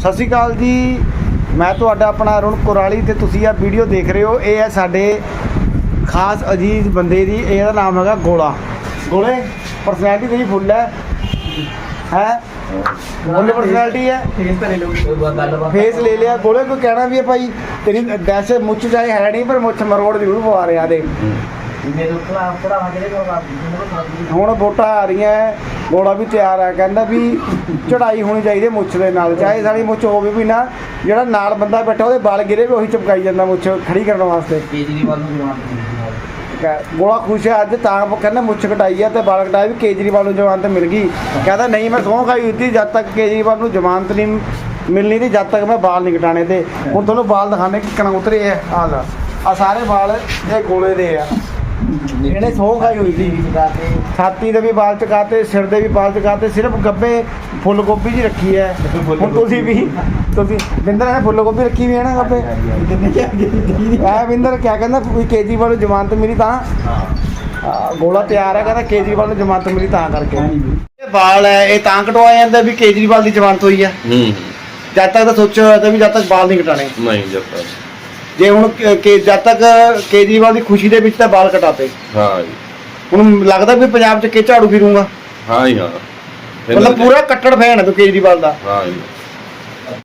ਸਤਿ ਸ਼੍ਰੀ ਅਕਾਲ ਜੀ। ਮੈਂ ਤੁਹਾਡਾ ਆਪਣਾ ਅਰੁਣ ਕੁਰਾਲੀ ਤੇ ਤੁਸੀਂ ਇਹ ਵੀਡੀਓ ਦੇਖ ਰਹੇ ਹੋ। ਇਹ ਹੈ ਸਾਡੇ ਖਾਸ ਅਜੀਜ਼ ਬੰਦੇ ਦੀ ਇਹਦਾ ਨਾਮ ਹੈਗਾ ਗੋਲਾ। ਗੋਲੇ ਪਰਸਨੈਲਿਟੀ ਤੇਰੀ ਫੁੱਲ ਹੈ। ਹੈ? ਫੁੱਲ ਪਰਸਨੈਲਿਟੀ ਹੈ। ਫੇਸ ਲੈ ਲਿਆ। ਗੋਲੇ ਕੋਈ ਕਹਿਣਾ ਵੀ ਹੈ ਭਾਈ? ਤੇਰੀ ਵੈਸੇ ਮੁੱਛ ਚਾਹੇ ਹੈ ਨਹੀਂ ਪਰ ਮੁੱਛ ਮਰੋੜ ਜ਼ਰੂਰ ਪਵਾ ਰਿਹਾ ਦੇ। ਹੁਣ ਵੋਟਾਂ ਆ ਰਹੀਆਂ। ਗੋਲਾ ਵੀ ਤਿਆਰ ਹੈ ਕਹਿੰਦਾ ਵੀ ਚੜਾਈ ਹੋਣੀ ਚਾਹੀਦੀ ਹੈ ਮੁੱਛ ਦੇ ਨਾਲ ਚਾਹੇ ਸਾਡੀ ਮੁੱਛ ਹੋਵੇ ਵੀ ਨਾ ਜਿਹੜਾ ਨਾਲ ਬੰਦਾ ਬੈਠਾ ਉਹਦੇ ਵਾਲ ਗਿਰੇ ਵੀ ਉਹੀ ਚਮਕਾਈ ਜਾਂਦਾ ਮੁੱਛ ਖੜੀ ਕਰਨ ਵਾਸਤੇ। ਕੇਜਰੀਵਾਲ ਨੂੰ ਜਵਾਨ ਗੋਲਾ ਖੁਸ਼ ਹੈ ਅੱਜ ਤਾਂ ਕਹਿੰਦਾ ਮੁੱਛ ਕਟਾਈ ਹੈ ਤੇ ਵਾਲ ਕਟਾਏ ਵੀ ਕੇਜਰੀਵਾਲ ਨੂੰ ਜ਼ਮਾਨਤ ਮਿਲ ਗਈ। ਕਹਿੰਦਾ ਨਹੀਂ ਮੈਂ ਸਹੁੰ ਖਾਈ ਸੀ ਜਦ ਤੱਕ ਕੇਜਰੀਵਾਲ ਨੂੰ ਜ਼ਮਾਨਤ ਨਹੀਂ ਮਿਲਣੀ ਤੇ ਜਦ ਤੱਕ ਮੈਂ ਵਾਲ ਨਹੀਂ ਕਟਾਣੇ ਤੇ। ਹੁਣ ਤੁਹਾਨੂੰ ਵਾਲ ਦਿਖਾਣੇ ਕਿ ਕਿੰਨਾ ਉਤਰੇ ਆ ਲੈ ਆ ਸਾਰੇ ਵਾਲ ਇਹ ਗੋਲੇ ਦੇ ਆ। ਇਹਨੇ ਸਹੁੰ ਖਾਈ ਹੋਈ ਸੀ ਛਾਤੀ ਦੇ ਵੀ ਵਾਲ ਚਕਾਤੇ ਸਿਰ ਦੇ ਵੀ ਵਾਲ ਚਕਾਤੇ ਸਿਰਫ ਗੱਬੇ ਫੁੱਲ ਗੋਭੀ ਜੀ ਰੱਖੀ ਹੈ। ਹੁਣ ਤੁਸੀਂ ਵੀ ਤੁਸੀਂ ਬਿੰਦਰ ਨੇ ਫੁੱਲ ਗੋਭੀ ਰੱਖੀ ਵੀ ਹੈ ਨਾ ਗੱਬੇ? ਐ ਬਿੰਦਰ ਕਿਆ ਕਹਿੰਦਾ? ਕੋਈ ਕੇਜਰੀਵਾਲ ਨੂੰ ਜ਼ਮਾਨਤ ਮਿਲੀ ਤਾਂ? ਆ, ਗੋਲਾ ਤਿਆਰ ਹੈ ਕਹਿੰਦਾ ਕੇਜਰੀਵਾਲ ਨੂੰ ਜ਼ਮਾਨਤ ਮਿਲੀ ਤਾਂ ਕਰਕੇ। ਇਹ ਵਾਲ ਹੈ ਇਹ ਤਾਂ ਕਟਵਾਏ ਜਾਂਦੇ ਵੀ ਕੇਜਰੀਵਾਲ ਦੀ ਜ਼ਮਾਨਤ ਹੋਈ ਹੈ। ਹੂੰ। ਜਦ ਤੱਕ ਤਾਂ ਸੋਚਿਆ ਹੋਇਆ ਤਾਂ ਵੀ ਜਦ ਤੱਕ ਵਾਲ ਨਹੀਂ ਕਟਾਣੇ ਨਹੀਂ ਜਦ ਤੱਕ। ਜੇ ਹੁਣ ਕ- ਕੇ ਜਦ ਤੱਕ ਕੇਜਰੀਵਾਲ ਦੀ ਖੁਸ਼ੀ ਦੇ ਵਿੱਚ ਤਾਂ ਵਾਲ ਕਟਾਤੇ। ਹਾਂ ਜੀ। ਹੁਣ ਲੱਗਦਾ ਵੀ ਪੰਜਾਬ 'ਚ ਕਿ ਝਾੜੂ ਫਿਰੂੰਗਾ। ਹਾਂ ਜੀ ਹਾਂ। ਮਤਲਬ ਪੂਰਾ ਕੱਟੜ ਫੈਨ ਹੈ ਤੂੰ ਕੇਜਰੀਵਾਲ ਦਾ। ਹਾਂ ਜੀ।